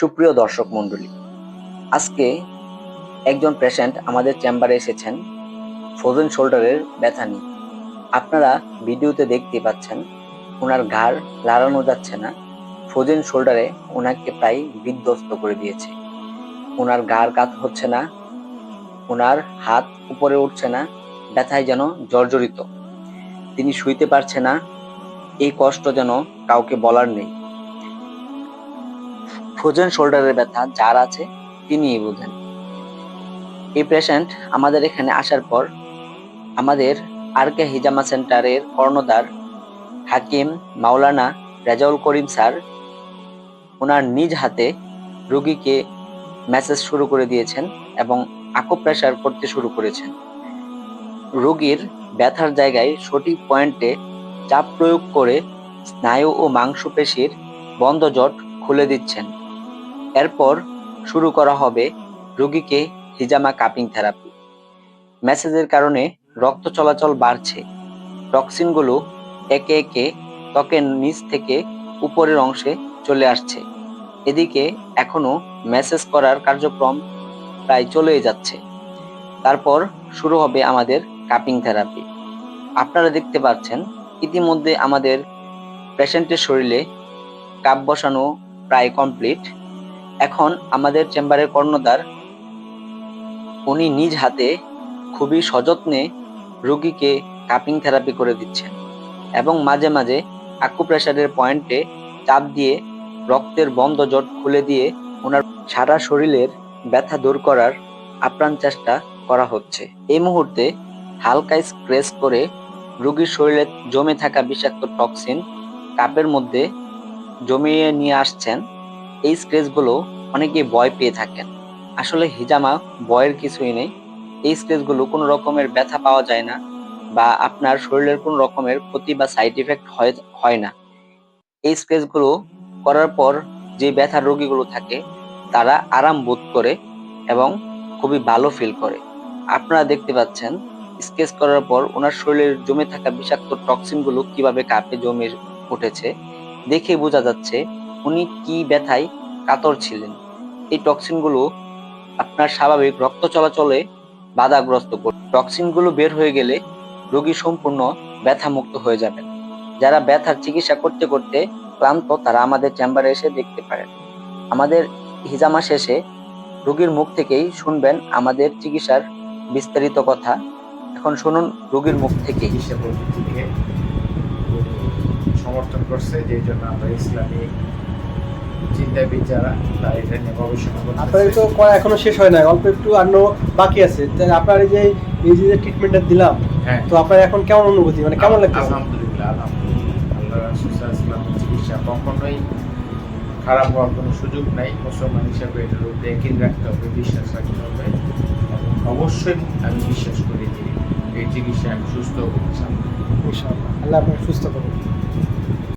সুপ্রিয় দর্শক মণ্ডলী, আজকে একজন পেশেন্ট আমাদের চেম্বারে এসেছেন ফ্রোজেন শোল্ডারের ব্যথা নিয়ে। আপনারা ভিডিওতে দেখতে পাচ্ছেন, ওনার ঘাড় লাড়ানো যাচ্ছে না ফ্রোজেন শোল্ডারে ওনাকে প্রায় বিধ্বস্ত করে দিয়েছে। ওনার ঘাড় কাত হচ্ছে না, ওনার হাত উপরে উঠছে না, ব্যথায় যেন জর্জরিত। তিনি শুইতে পারছে না, এই কষ্ট যেন কাউকে বলার নেই। ফ্রোজেন শোল্ডারের ব্যথা যার আছে, তিনিই বোঝেন। এই পেশেন্ট আমাদের এখানে আসার পর আমাদের আর কে হিজামা সেন্টারের কর্ণধার হাকিম মাওলানা রেজাউল করিম স্যার ওনার নিজ হাতে রোগীকে মেসেজ শুরু করে দিয়েছেন এবং প্রেশার করতে শুরু করেছেন। রোগীর ব্যথার জায়গায় সঠিক পয়েন্টে চাপ প্রয়োগ করে স্নায়ু ও মাংসপেশির বন্ধ জট খুলে দিচ্ছেন। এরপর শুরু করা হবে রোগীকে হিজামা কাপিং থেরাপি। মেসেজের কারণে রক্ত চলাচল বাড়ছে। টক্সিনগুলো একে একে ত্বকের নিচ থেকে উপরের অংশে চলে আসছে। এদিকে এখনও মেসেজ করার কার্যক্রম প্রায় চলেই যাচ্ছে। তারপর শুরু হবে আমাদের কাপিং থেরাপি। আপনারা দেখতে পাচ্ছেন, ইতিমধ্যে আমাদের পেশেন্টের শরীরে কাপ বসানো প্রায় কমপ্লিট। এখন আমাদের চেম্বারের কর্ণধার, উনি নিজ হাতে খুবই সযত্নে রোগীকে কাপিং থেরাপি করে দিচ্ছেন এবং মাঝে মাঝে আকুপ্রেশারের পয়েন্টে চাপ দিয়ে রক্তের বন্ধ জট খুলে দিয়ে ওনার সারা শরীরের ব্যথা দূর করার আপ্রাণ চেষ্টা করা হচ্ছে। এই মুহূর্তে হালকা স্ক্রেচ করে রোগীর শরীরে জমে থাকা বিষাক্ত টক্সিন কাপের মধ্যে জমিয়ে নিয়ে আসছেন এই স্ক্রেচগুলো অনেকে ভয় পেয়ে থাকেন। আসলে হিজামা ভয়ের কিছুই নেই। এই স্ক্রেচগুলো কোনো রকমের ব্যথা পাওয়া যায় না বা আপনার শরীরের কোনো রকমের ক্ষতি বা সাইড ইফেক্ট হয় হয় না। এই স্ক্রেচগুলো করার পর যে ব্যথার রোগীগুলো থাকে, তারা আরাম বোধ করে এবং খুবই ভালো ফিল করে। আপনারা দেখতে পাচ্ছেন, স্কেচ করার পর ওনার শরীরের জমে থাকা বিষাক্ত টক্সিনগুলো কীভাবে কাপে, জমে উঠেছে দেখে বোঝা যাচ্ছে উনি কি ব্যথায় কাতর ছিলেন? এই টক্সিনগুলো আপনার স্বাভাবিক রক্ত চলাচলে বাধাগ্রস্ত করে টক্সিনগুলো বের হয়ে গেলে রোগী সম্পূর্ণ ব্যথা মুক্ত হয়ে যাবেন। যারা ব্যথার চিকিৎসা করতে করতে ক্লান্ত, তারা আমাদের চেম্বারে এসে দেখতে পারেন। আমাদের হিজামা শেষে রোগীর মুখ থেকেই শুনবেন আমাদের চিকিৎসার বিস্তারিত কথা। এখন শুনুন রোগীর মুখ থেকেই। চিকিৎসা পদ্ধতিকে সমর্থন করছে যে জন্য আমরা ইসলামী চিন্তাবিদ যারা তারা এটা নিয়ে গবেষণা আপনার তো করা এখনও শেষ হয় নাই অল্প একটু বাকি আছে। আপনার এই যে এই যে ট্রিটমেন্টটা দিলাম হ্যাঁ। তো আপনার এখন কেমন অনুভূতি মানে কেমন আলহামদুলিল্লাহ আলহামদুলিল্লাহ। আল্লাহ ইসলামের চিকিৎসা কখনোই খারাপ হওয়ার কোনো সুযোগ নাই। মুসলমান হিসাবে এটার উপরে রাখতে হবে বিশ্বাস রাখতে হবে। অবশ্যই আমি বিশ্বাস করি যে এই চিকিৎসায় আমি সুস্থ হব। ইনশাআল্লাহ। আল্লাহ আপনাকে সুস্থ করুন